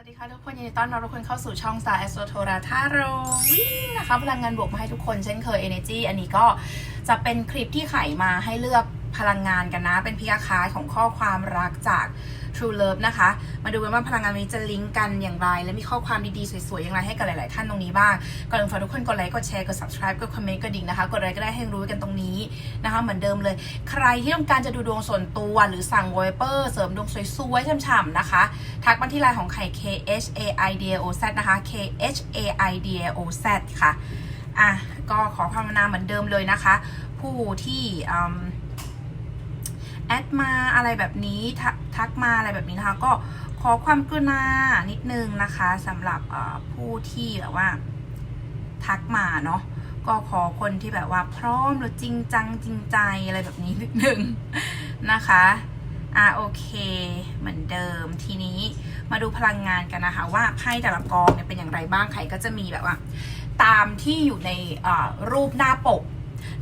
วัสดีค่ะทุกคนยินดีต้อนรับทุกคนเข้าสู่ช่อง Star Astro t o r a ท่าโรวิ่งนะคะพลังงานบวกมาให้ทุกคนเช่นเคย Energy อันนี้ก็จะเป็นคลิปที่ไขมาให้เลือกพลังงานกันนะ เป็นพิกาคาของข้อความรักจาก True Love นะคะ มาดูกันว่าพลังงานนี้จะลิงก์กันอย่างไร และมีข้อความดีๆ สวยๆ อย่างไรให้กับหลายๆ ท่านตรงนี้บ้าง ก่อนอื่นฝากทุกคนกดไลค์ กดแชร์ กด subscribe กดคอมเมนต์ กดดิ่งนะคะ กดอะไรก็ได้ให้รู้กันตรงนี้นะคะ เหมือนเดิมเลย ใครที่ต้องการจะดูดวงส่วนตัว หรือสั่งวอเปอร์เสริมดวงสวยๆฉ่ำๆ นะคะ ทักมาที่ไลน์ของไข่ K H A I D A O Z นะคะ K H A I D A O Z ค่ะ อะ ก็ขอความกรุณาเหมือนเดิมเลยนะคะ ผู้ที่อืม แอดมาอะไรแบบนี้ทะทักมาอะไรแบบนี้นะคะ ก็ขอความกรุณานิดนึงนะคะสำหรับผู้ที่แบบว่า ทักมาเนาะก็ขอคนที่แบบว่าพร้อมหรือจริงจังจริงใจอะไรแบบนี้นิดนึงนะคะอะโอเค เหมือนเดิมทีนี้มาดูพลังงานกันนะคะ ว่าไพ่แต่ละกองเนี่ยเป็นอย่างไรบ้างใครก็จะมีแบบว่า ตามที่อยู่ในรูปหน้าปก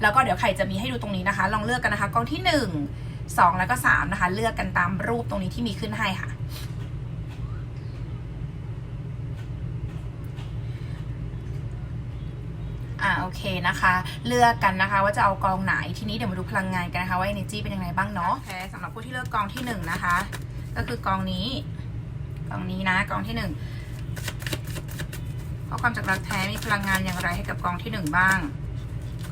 แล้วก็เดี๋ยวใครจะมีให้ดูตรงนี้นะคะ ลองเลือกกันนะคะกองที่หนึ่ง สองแล้วก็สามนะคะ เลือกกันตามรูปตรงนี้ที่มีขึ้นให้ค่ะ อ่าโอเคนะคะ เลือกกันนะคะว่าจะเอากองไหนทีนี้เดี๋ยวมาดูพลังงานกันนะคะว่า energy เป็นยังไงบ้างเนาะแพ้สำหรับผู้ที่เลือกกองที่หนึ่งนะคะ ก็คือกองนี้กองนี้นะกองที่หนึ่งข้อความจากรักแท้มีพลังงานอย่างไรให้กับกองที่หนึ่งบ้าง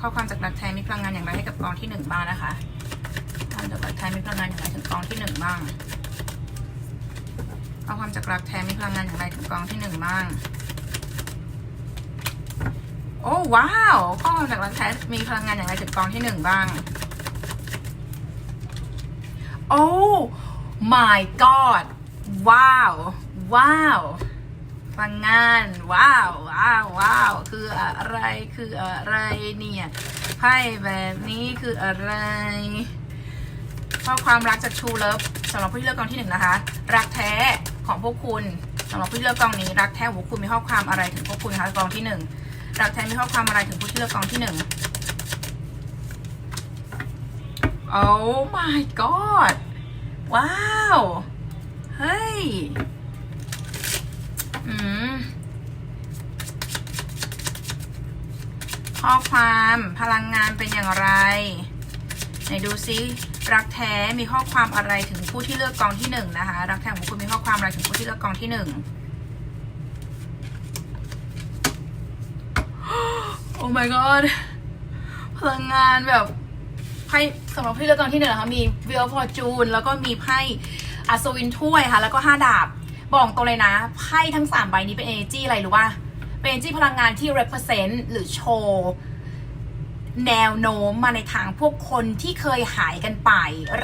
ข้อความจากรักแท้มีพลังงานอย่างไรให้กับกองที่หนึ่งบ้างนะคะ ความจากรักแท้มีพลังงานอย่างไรถึงกองที่หนึ่งบ้าง เอาความจากรักแท้มีพลังงานอย่างไรถึงกองที่หนึ่งบ้าง โอ้ว้าวข้อความจากรักแท้มีพลังงานอย่างไรถึงกองที่หนึ่งบ้าง โอ้ my god ว้าว ว้าวพลังงาน ว้าว ว้าว ว้าว คืออะไร คืออะไรเนี่ยไพ่แบบนี้คืออะไร ข้อความรักจาก True Love สำหรับผู้ที่เลือกกองที่หนึ่งนะคะ รักแท้ของพวกคุณสำหรับผู้ที่เลือกกองนี้ รักแท้ของพวกคุณมีข้อความอะไรถึงพวกคุณคะกองที่หนึ่งรักแท้มีข้อความอะไรถึงผู้ที่เลือกกองที่หนึ่ง Oh my god ว้าว เฮ้ย อืม ข้อความพลังงานเป็นอย่างไร ไหนดูซิ รักแท้มีข้อความอะไรถึงผู้ที่เลือกกองที่หนึ่งนะคะ รักแท้ของคุณมีข้อความอะไรถึงผู้ที่เลือกกองที่หนึ่ง โอ้ my god พลังงานแบบไพ่สำหรับผู้ที่เลือกกองที่หนึ่งนะคะมี Wheel of Fortune แล้วก็มีไพ่อัศวินถ้วยค่ะ แล้วก็ห้าดาบ บอกตรงเลยนะไพ่ทั้งสามใบนี้เป็น energy อะไรหรู้ป่ะเป็น energy พลังงานที่ represent หรือโชว์ แนวโน้มมาในทางพวกคนที่เคยหายกันไป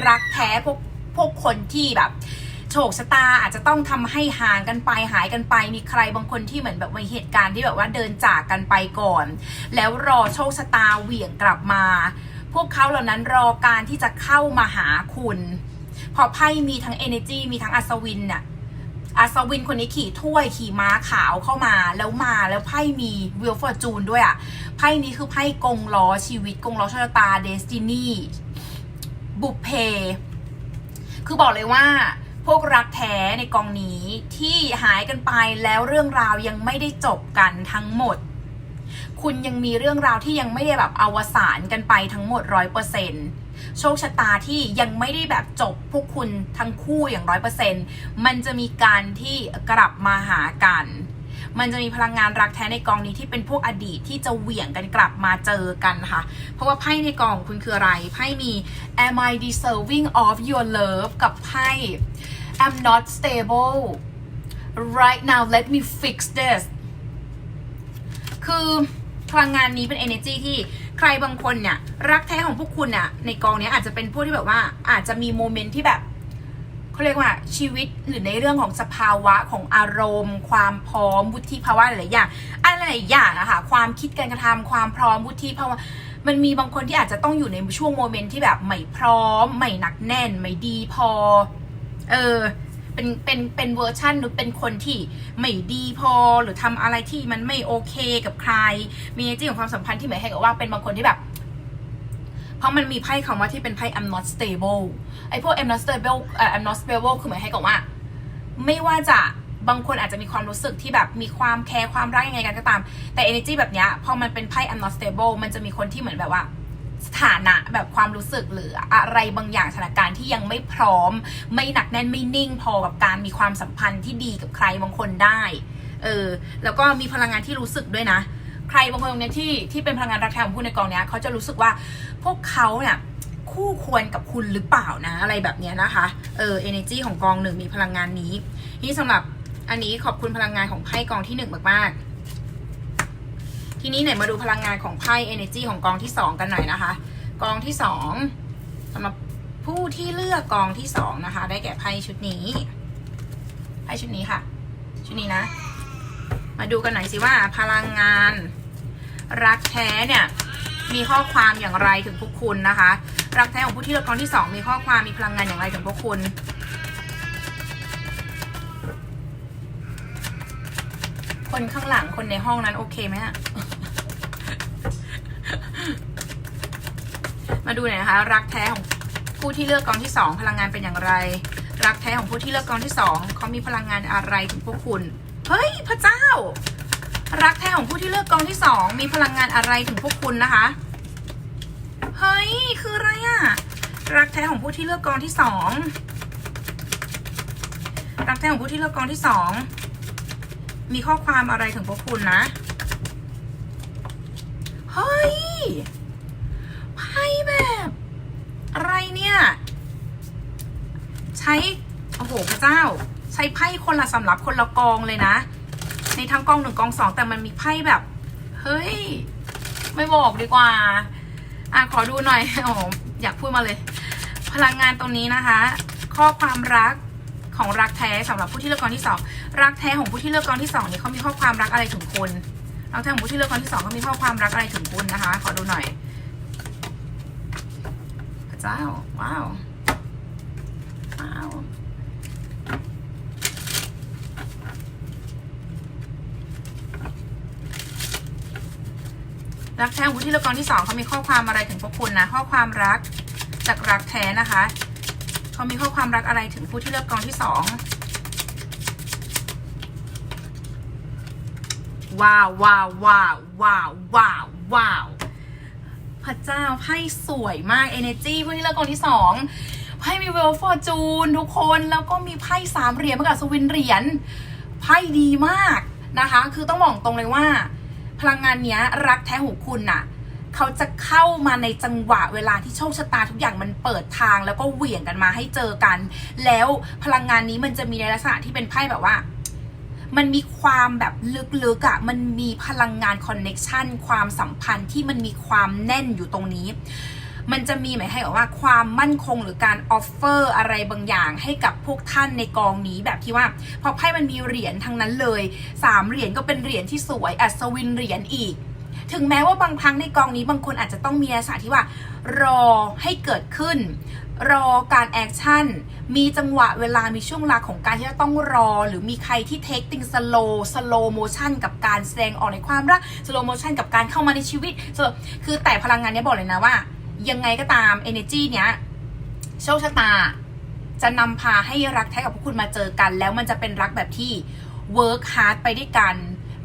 รักแท้พวกพวกคนที่แบบโชคชะตาอาจจะต้องทำให้ห่างกันไปหายกันไป มีใครบางคนที่เหมือนแบบมีเหตุการณ์ที่แบบว่าเดินจากกันไปก่อน แล้วรอโชคชะตาเหวี่ยงกลับมา พวกเขาเหล่านั้นรอการที่จะเข้ามาหาคุณ พอไพ่มีทั้ง energy มีทั้งอัศวินน่ะ อัศวินคนนี้ขี่ถ้วยขี่ม้าขาวเข้ามาแล้วมาแล้วไพ่มีวิลฟอร์จูนด้วยอะไพ่นี้คือไพ่กงล้อชีวิตกงล้อโชะตาเดสตินีบุพเพ คือบอกเลยว่าพวกรักแท้ในกองนี้ที่หายกันไปแล้วเรื่องราวยังไม่ได้จบกันทั้งหมด คุณยังมีเรื่องราวที่ยังไม่ได้แบบอวสานกันไปทั้งหมดร้อยเปอร์เซ็น โชคชะตาที่ยังไม่ได้แบบจบพวกคุณทั้งคู่อย่างร้อยเปอร์เซ็นมันจะมีการที่กลับมาหากัน มันจะมีพลังงานรักแท้ในกองนี้ที่เป็นพวกอดีตที่จะเหวี่ยงกันกลับมาเจอกันค่ะ เพราะว่าไพ่ในกองคุณคืออะไร ไพ่มี am I deserving of your love กับไพ่ am not stable right now let me fix this คือพลังงานนี้เป็น energy ที่ ใครบางคนเนี่ย รักแท้ของพวกคุณเนี่ยในกองเนี้ยอาจจะเป็นพวกที่แบบว่าอาจจะมีโมเมนต์ที่แบบเขาเรียกว่าชีวิตหรือในเรื่องของสภาวะของอารมณ์ ความพร้อมวุฒิภาวะหลายอย่างอะไรหลายอย่างอะค่ะความคิดการกระทำความพร้อมวุฒิภาวะมันมีบางคนที่อาจจะต้องอยู่ในช่วงโมเมนต์ที่แบบไม่พร้อม ไม่หนักแน่น ไม่ดีพอ เออ เป็นเป็นเป็นเวอร์ชันหรือเป็นคนที่ไม่ดีพอหรือทำอะไรที่มันไม่โอเคกับใคร มีในที่ของความสัมพันธ์ที่หมายให้กับว่าเป็นบางคนที่แบบ เพราะมันมีไพ่คำว่าที่เป็นไพ่ I'm not stable ไอ้พวก I'm not stable เอ่อ I'm not stable คือหมายให้กับว่า ไม่ว่าจะบางคนอาจจะมีความรู้สึกที่แบบมีความแคร์ความรักยังไงกันก็ตาม แต่ energy แบบเนี้ยพอมันเป็นไพ่ I'm not stable มันจะมีคนที่เหมือนแบบว่า สถานะแบบความรู้สึกหรืออะไรบางอย่างสถานการณ์ที่ยังไม่พร้อม ไม่หนักแน่นไม่นิ่งพอกับการมีความสัมพันธ์ที่ดีกับใครบางคนได้เออแล้วก็มีพลังงานที่รู้สึกด้วยนะ ใครบางคนตรงเนี้ยที่ที่เป็นพลังงานรักแท้ของผู้ในกองเนี้ยเขาจะรู้สึกว่าพวกเขาเนี่ยคู่ควรกับคุณหรือเปล่านะ อะไรแบบเนี้ยนะคะเออ energy ของกองหนึ่งมีพลังงานนี้นี่สำหรับอันนี้ขอบคุณพลังงานของไพ่กองที่หนึ่งมากๆ ทีนี้ไหนมาดูพลังงานของไพ่ energy ของกองที่สองกันหน่อยนะคะ กองที่สองสำหรับผู้ที่เลือกกองที่สองนะคะ ได้แก่ไพ่ชุดนี้ ไพ่ชุดนี้ค่ะ ชุดนี้นะ มาดูกันหน่อยสิว่าพลังงาน รักแท้เนี่ยมีข้อความอย่างไรถึงพวกคุณนะคะ รักแท้ของผู้ที่เลือกกองที่สองมีข้อความมีพลังงานอย่างไรถึงพวกคุณคนข้างหลังคนในห้องนั้นโอเคไหมฮะ มาดูหน่อยนะคะ รักแท้ของผู้ที่เลือกกองที่สองพลังงานเป็นอย่างไร รักแท้ของผู้ที่เลือกกองที่สองเขามีพลังงานอะไรถึงพวกคุณเฮ้ยพระเจ้า รักแท้ของผู้ที่เลือกกองที่สองมีพลังงานอะไรถึงพวกคุณนะคะเฮ้ยคืออะไรอะรักแท้ของผู้ที่เลือกกองที่สองรักแท้ของผู้ที่เลือกกองที่สองมีข้อความอะไรถึงพวกคุณนะ เฮ้ย แบบ อะไรเนี่ย ใช้ โอ้โหพระเจ้า ใช้ไพ่คนละสำรับคนละกองเลยนะ ในทั้งกองหนึ่งกองสองแต่มันมีไพ่แบบ เฮ้ย ไม่บอกดีกว่า อะขอดูหน่อยโอ้โหอยากพูดมาเลย พลังงานตรงนี้นะคะ ข้อความรักของรักแท้สำหรับผู้ที่เลือกกองที่สองรักแท้ของผู้ที่เลือกกองที่สองนี่เขามีข้อความรักอะไรถึงคุณรักแท้ของผู้ที่เลือกกองที่สองเขามีข้อความรักอะไรถึงคุณนะคะ ขอดูหน่อย เจ้า ว้าว ว้าว รักแท้ของผู้ที่เลือกกองที่สองเขามีข้อความอะไรถึงพวกคุณนะ ข้อความรักจากรักแท้นะคะเขามีข้อความรักอะไรถึงผู้ที่เลือกกองที่สองว้าวว้าวว้าวว้าวว้าวว้าว พระเจ้าไพ่สวยมาก energy ผู้ที่เลือกกองที่สองไพ่มีเวลฟอร์จูนทุกคนแล้วก็มีไพ่สามเหรียญมากับสวินเหรียญไพ่ดีมากนะคะ คือต้องบอกตรงเลยว่า พลังงานเนี้ยรักแท้ของคุณน่ะเขาจะเข้ามาในจังหวะเวลาที่โชคชะตาทุกอย่างมันเปิดทางแล้วก็เหวี่ยงกันมาให้เจอกัน แล้วพลังงานนี้มันจะมีในลักษณะที่เป็นไพ่แบบว่า มันมีความแบบลึกๆอะ่ะมันมีพลังงานคอนเน็ชันความสัมพันธ์ที่มันมีความแน่นอยู่ตรงนี้ มันจะมีหมายให้แบบว่าความมั่นคงหรือการออฟเฟอร์อะไรบางอย่างให้กับพวกท่านในกองนี้แบบที่ว่าพอไพ่มันมีเหรียญทั้งนั้นเลยสามเหรียญก็เป็นเหรียญที่สวยอัศวินเหรียญอีกถึงแม้ว่าบางครั้งในกองนี้บางคนอาจจะต้องมีลักษณะที่ว่า รอให้เกิดขึ้น รอการแอคชั่น มีจังหวะเวลามีช่วงเวลาของการที่จะต้องรอ หรือมีใครที่เทคติงสโลสโลโมชันกับการแสดงออกในความรักสโลโมชันกับการเข้ามาในชีวิต คือแต่พลังงานเนี้ยบอกเลยนะว่า ยังไงก็ตาม energy เนี้ยโชคชะตา จะนำพาให้รักแท้กับพวกคุณมาเจอกัน แล้วมันจะเป็นรักแบบที่ work hard ไปด้วยกัน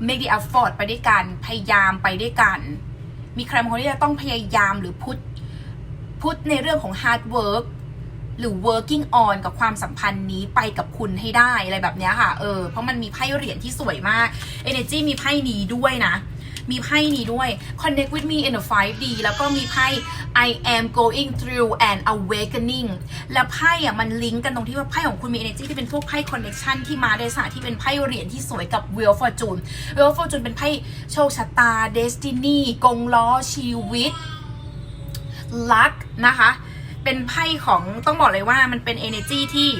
make the effort ไปด้วยกัน พยายามไปด้วยกัน มีใครบางคนที่จะต้องพยายามหรือพุท พุทในเรื่องของ hard work หรือ working on กับความสัมพันธ์นี้ไปกับคุณให้ได้อะไรแบบนี้ค่ะ เออ เพราะมันมีไพ่เหรียญที่สวยมาก energy มีไพ่นี้ด้วยนะ มีไพ่นี้ด้วย connect with me in the 5D แล้วก็มีไพ่ I am going through an awakening แล้วไพ่อะมันลิงก์กันตรงที่ว่าไพ่ของคุณมี energy ที่เป็นพวกไพ่ connection ที่มาในสาที่เป็นไพ่เหรียญที่สวยกับ wheel fortune wheel fortune เป็นไพ่โชคชะตา destiny กงล้อชีวิต ลักนะคะ เป็นไพ่ของต้องบอกเลยว่ามันเป็น energy ที่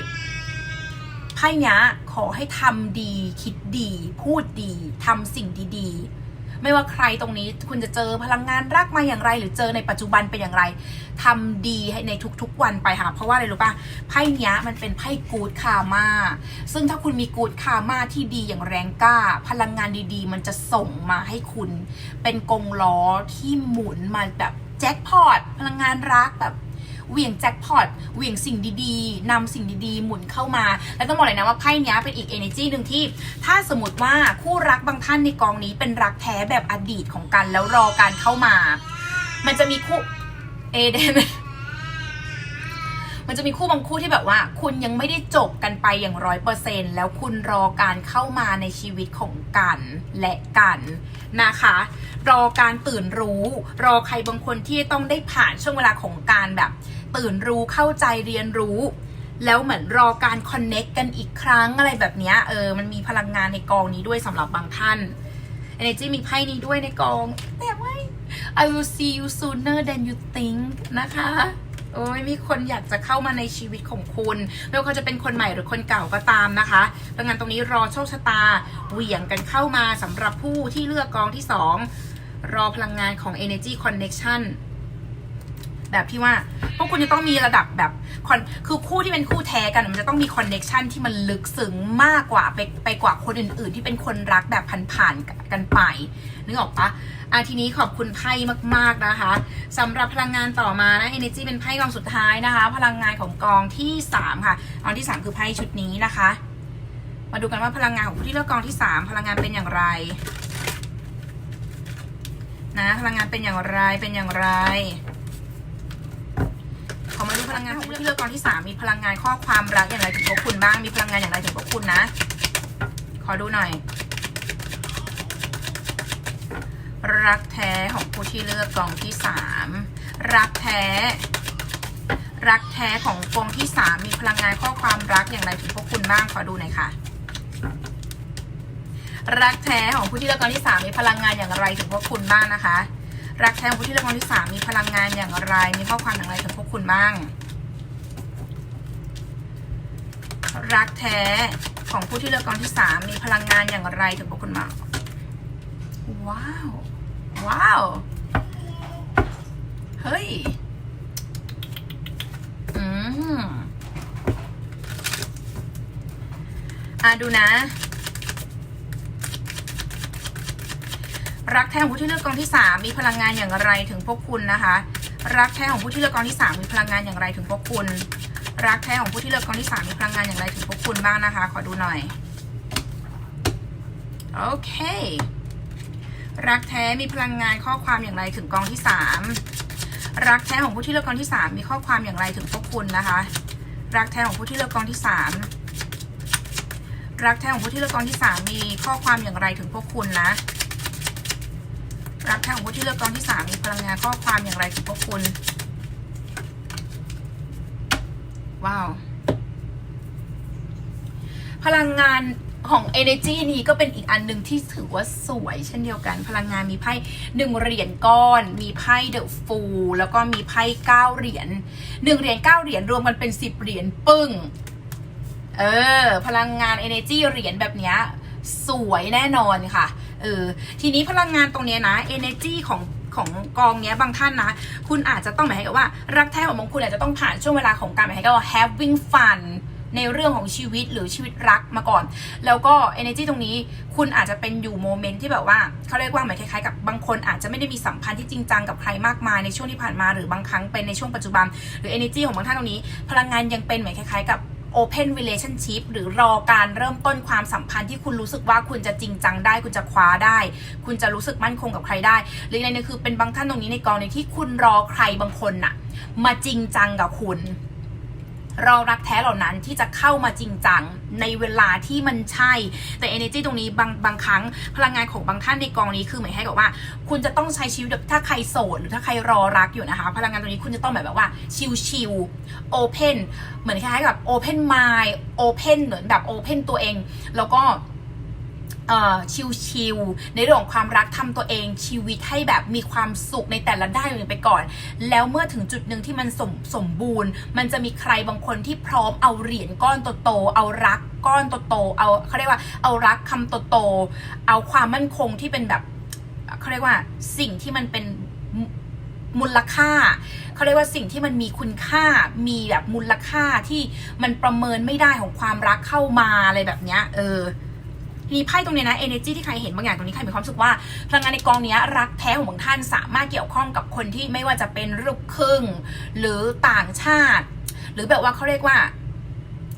ไพ่นี้ขอให้ทำดี คิดดี พูดดีทำสิ่งดีๆ ไม่ว่าใครตรงนี้คุณจะเจอพลังงานรักมาอย่างไร หรือเจอในปัจจุบันเป็นอย่างไรทำดีให้ในทุกๆวันไปค่ะ เพราะว่าอะไรรู้ป่ะไพ่นี้มันเป็นไพ่กูดคามาซึ่งถ้าคุณมีกูดคามาที่ดีอย่างแรงกล้า พลังงานดีๆ มันจะส่งมาให้คุณ เป็นกงล้อที่หมุนมาแบบ แจ็คพอตพลังงานรักแบบเหวี่ยงแจ็คพอตเหวี่ยงสิ่งดีๆนำสิ่งดีๆ หมุนเข้ามา แล้วต้องบอกเลยนะว่าไพ่เนี้ยเป็นอีก energy หนึ่งที่ ถ้าสมมติว่าคู่รักบางท่านในกองนี้เป็นรักแท้แบบอดีตของกัน แล้วรอการเข้ามา มันจะมีคู่เอเดน มันจะมีคู่บางคู่ที่แบบว่า คุณยังไม่ได้จบกันไปอย่างร้อยเปอร์เซ็นแล้วคุณรอการเข้ามาในชีวิตของกันและกันนะคะ รอการตื่นรู้ รอใครบางคนที่ต้องได้ผ่านช่วงเวลาของการแบบ ตื่นรู้เข้าใจเรียนรู้แล้วเหมือนรอการคอนเน็กกันอีกครั้งอะไรแบบนี้เออ มันมีพลังงานในกองนี้ด้วยสำหรับบางท่าน Energy มีไพ่นี้ด้วยในกอง แต่ไม่ I will see you sooner than you think นะคะ โอ้ยมีคนอยากจะเข้ามาในชีวิตของคุณ ไม่ว่าเขาจะเป็นคนใหม่หรือคนเก่าก็ตามนะคะดังงานตรงนี้รอโชคชะตาเหวี่ยงกันเข้ามาสำหรับผู้ที่เลือกกองที่ 2 รอพลังงานของ Energy Connection แบบที่ว่า พวกคุณจะต้องมีระดับแบบคอนคือคู่ที่เป็นคู่แท้กันมันจะต้องมีคอนเน็ชันที่มันลึกซึ้งมากกว่าไปไปกว่าคนอื่น ๆ ที่เป็นคนรักแบบผ่านๆกันไปนึกออกปะอะทีนี้ขอบคุณไพ่มาก ๆ นะคะสำหรับพลังงานต่อมานะ Energy เป็นไพ่กองสุดท้ายนะคะ พลังงานของกองที่ 3 ค่ะกองที่ 3 คือไพ่ชุดนี้นะคะ มาดูกันว่าพลังงานของผู้ที่เลือกกองที่ 3 พลังงานเป็นอย่างไรนะพลังงานเป็นอย่างไรเป็นอย่างไร ขอมาดูพลังงานของผู้ที่เลือกกองที่สามมีพลังงานข้อความรักอย่างไรถึงพวกคุณบ้าง มีพลังงานอย่างไรถึงพวกคุณนะ ขอดูหน่อย รักแท้ของผู้ที่เลือกกองที่สามรักแท้ รักแท้ของกองที่สามมีพลังงานข้อความรักอย่างไรถึงพวกคุณบ้าง ขอดูหน่อยค่ะ รักแท้ของผู้ที่เลือกกองที่สามมีพลังงานอย่างไรถึงพวกคุณบ้างนะคะ รักแท้ของผู้ที่เลือกกองที่สามมีพลังงานอย่างไร มีข้อความอย่างไรถึงพวกคุณบ้าง รักแท้ของผู้ที่เลือกกองที่สามมีพลังงานอย่างไรถึงพวกคุณบ้างว้าว ว้าว เฮ้ย อืมอะดูนะ รักแท้ของผู้ที่เลือกกองที่สามมีพลังงานอย่างไรถึงพวกคุณนะคะ รักแท้ของผู้ที่เลือกกองที่สามมีพลังงานอย่างไรถึงพวกคุณ รักแท้ของผู้ที่เลือกกองที่สามมีพลังงานอย่างไรถึงพวกคุณบ้างนะคะ ขอดูหน่อย โอเค รักแท้มีพลังงานข้อความอย่างไรถึงกองที่สามรักแท้ของผู้ที่เลือกกองที่สามมีข้อความอย่างไรถึงพวกคุณนะคะ รักแท้ของผู้ที่เลือกกองที่สามรักแท้ของผู้ที่เลือกกองที่สามมีข้อความอย่างไรถึงพวกคุณนะ รักแท้ของผู้ที่เลือกกองที่สามมีพลังงานข้อความอย่างไรถึงพวกคุณ ว้าว พลังงานของ Energy นี้ก็เป็นอีกอันหนึ่งที่ถือว่าสวยเช่นเดียวกัน พลังงานมีไพ่หนึ่งเหรียญก้อน มีไพ่เดอะฟูแล้วก็มีไพ่เก้าเหรียญหนึ่งเหรียญเก้าเหรียญรวมกันเป็นสิบเหรียญปึ้ง เออ พลังงาน Energy เหรียญแบบเนี้ยสวยแน่นอนค่ะ เออทีนี้พลังงานตรงนี้นะ Energy ของของกองเนี้ยบางท่านนะ คุณอาจจะต้องหมายความว่ารักแท้ของบางคุณอาจจะต้องผ่านช่วงเวลาของการหมายความว่า having fun ในเรื่องของชีวิตหรือชีวิตรักมาก่อน แล้วก็ energy ตรงนี้คุณอาจจะเป็นอยู่โมเมนต์ที่แบบว่าเขาเรียกว่าเหมือนคล้ายๆกับบางคนอาจจะไม่ได้มีสัมพันธ์ที่จริงจังกับใครมากมายในช่วงที่ผ่านมาหรือบางครั้งเป็นในช่วงปัจจุบัน หรือ energy ของบางท่านตรงนี้ พลังงานยังเป็นเหมือนคล้ายๆกับ open relationship หรือรอการเริ่มต้นความสัมพันธ์ที่คุณรู้สึกว่าคุณจะจริงจังได้ คุณจะคว้าได้ คุณจะรู้สึกมั่นคงกับใครได้ หรือในนี้คือเป็นบางท่านตรงนี้ในกรณีที่คุณรอใครบางคนน่ะ มาจริงจังกับคุณ รารักแท้เหล่านั้นที่จะเข้ามาจริงจังในเวลาที่มันใช่ แต่ energy ตรงนี้บางบางครั้งพลังงานของบางท่านในกองนี้คือหมายให้กับว่า คุณจะต้องใช้ชีวิตแบบถ้าใครโสดหรือถ้าใครรอรักอยู่นะคะ พลังงานตรงนี้คุณจะต้องแบบแบบว่าชิลๆ open เหมือนคล้ายๆกับ open mind open เหมือนแบบ open ตัวเอง แล้วก็ ชิลๆในเรื่องของความรักทำตัวเองชีวิตให้แบบมีความสุขในแต่ละด้านอย่างไปก่อน แล้วเมื่อถึงจุดหนึ่งที่มันสมสมบูรณ์ มันจะมีใครบางคนที่พร้อมเอาเหรียญก้อนโตๆเอารักก้อนโตๆเอาเขาเรียกว่าเอารักคำโตๆเอาความมั่นคงที่เป็นแบบเขาเรียกว่าสิ่งที่มันเป็นมูลค่าเขาเรียกว่าสิ่งที่มันมีคุณค่ามีแบบมูลค่าที่มันประเมินไม่ได้ของความรักเข้ามาอะไรแบบเนี้ยเออ ทีนี้ไพ่ตรงนี้นะ energy ที่ใครเห็นบางอย่างตรงนี้ใครมีความรู้สึกว่าพลังงานในกองนี้รักแท้ของบางท่านสามารถเกี่ยวข้องกับคนที่ไม่ว่าจะเป็นลูกครึ่ง หรือต่างชาติ หรือแบบว่าเขาเรียกว่า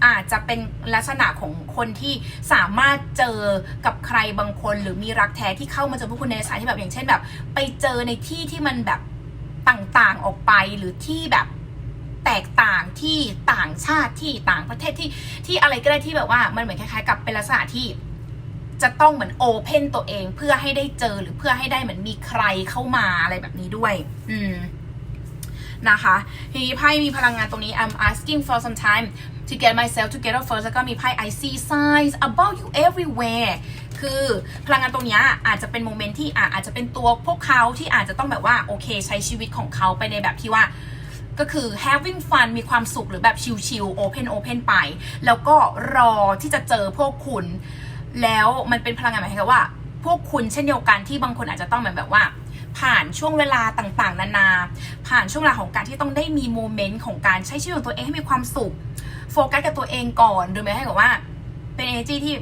อาจจะเป็นลักษณะของคนที่สามารถเจอกับใครบางคน หรือมีรักแท้ที่เข้ามาเจอพวกคุณในสายที่แบบอย่างเช่นแบบ ไปเจอในที่ที่มันแบบต่างๆออกไปหรือที่แบบแตกต่างที่ต่างชาติที่ต่างประเทศที่ที่อะไรก็ได้ที่แบบว่ามันเหมือนคล้ายๆ กับเป็นลักษณะที่ จะต้องเหมือนโอเพนตัวเองเพื่อให้ได้เจอหรือเพื่อให้ได้เหมือนมีใครเข้ามาอะไรแบบนี้ด้วย อืมนะคะทีนี้ไพ่มีพลังงานตรงนี้ I'm asking for some time to get myself together first แล้วก็มีไพ่ I see signs about you everywhere คือพลังงานตรงนี้อาจจะเป็นโมเมนต์ที่อะอาจจะเป็นตัวพวกเขาที่อาจจะต้องแบบว่า โอเค ใช้ชีวิตของเขาไปในแบบที่ว่าก็คือ having fun มีความสุขหรือแบบชิลๆ open open ไป แล้วก็รอที่จะเจอพวกคุณ แล้วมันเป็นพลังงานหมายถึงว่า พวกคุณเช่นเดียวกันที่บางคนอาจจะต้องแบบว่า ผ่านช่วงเวลาต่างๆ นานา ผ่านช่วงเวลาของการที่ต้องได้มีโมเมนต์ของการใช้ชีวิตของตัวเองให้มีความสุข โฟกัสกับตัวเองก่อนหรือไม่ให้กับว่า เป็นเอเจที่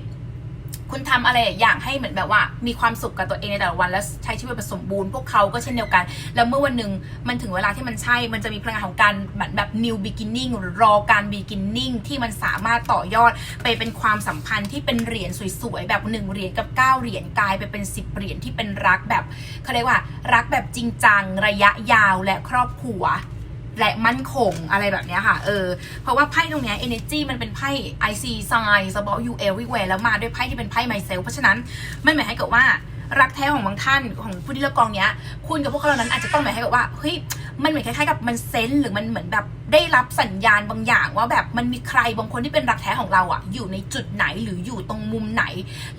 คุณทำอะไรอย่างให้เหมือนแบบว่า มีความสุขกับตัวเองในแต่ละวัน และใช้ชีวิตแบบสมบูรณ์พวกเขาก็เช่นเดียวกัน แล้วเมื่อวันหนึ่งมันถึงเวลาที่มันใช่ มันจะมีพลังงานของการเหมือนแบบ new beginning หรือรอการ beginning ที่มันสามารถต่อยอดไปเป็นความสัมพันธ์ที่เป็นเหรียญสวยๆแบบหนึ่งเหรียญกับเก้าเหรียญกลายไปเป็นสิบเหรียญที่เป็นรักแบบเขาเรียกว่า รักแบบจริงจังระยะยาวและครอบครัว และมั่นคงอะไรแบบเนี้ยค่ะเออเพราะว่าไพ่ตรงเนี้ย energy มันเป็นไพ่ I see signs about you everywhere แล้วมาด้วยไพ่ที่เป็นไพ่ myself เพราะฉะนั้นมันหมายให้กับว่า รักแท้ของบางท่านของผู้ที่เลือกกองเนี้ย คุณกับพวกเขาเหล่านั้นอาจจะต้องหมายให้กับว่าเฮ้ยมันเหมือนคล้ายๆกับมันเซนหรือมันเหมือนแบบได้รับสัญญาณบางอย่าง ว่าแบบมันมีใครบางคนที่เป็นรักแท้ของเราอะอยู่ในจุดไหนหรืออยู่ตรงมุมไหน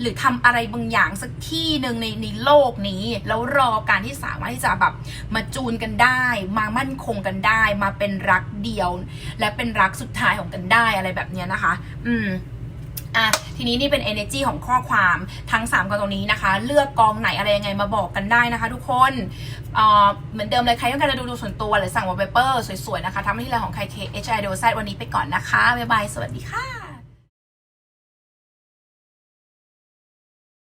หรือทำอะไรบางอย่างสักที่หนึ่งในในโลกนี้ แล้วรอการที่สามารถที่จะแบบมาจูนกันได้ มามั่นคงกันได้ มาเป็นรักเดียว และเป็นรักสุดท้ายของกันได้อะไรแบบเนี้ยนะคะ อืม อะทีนี้นี่เป็น energy ของข้อความทั้ง 3กองตรงนี้นะคะ เลือกกองไหนอะไรยังไงมาบอกกันได้นะคะ ทุกคนเอ่อเหมือนเดิมเลยใครต้องการจะดูดูส่วนตัวหรือสั่งวอลเปเปอร์สวยๆนะคะทำที่ไลน์ของใคร K H I D O Z วันนี้ไปก่อนนะคะ บ๊ายบาย สวัสดีค่ะ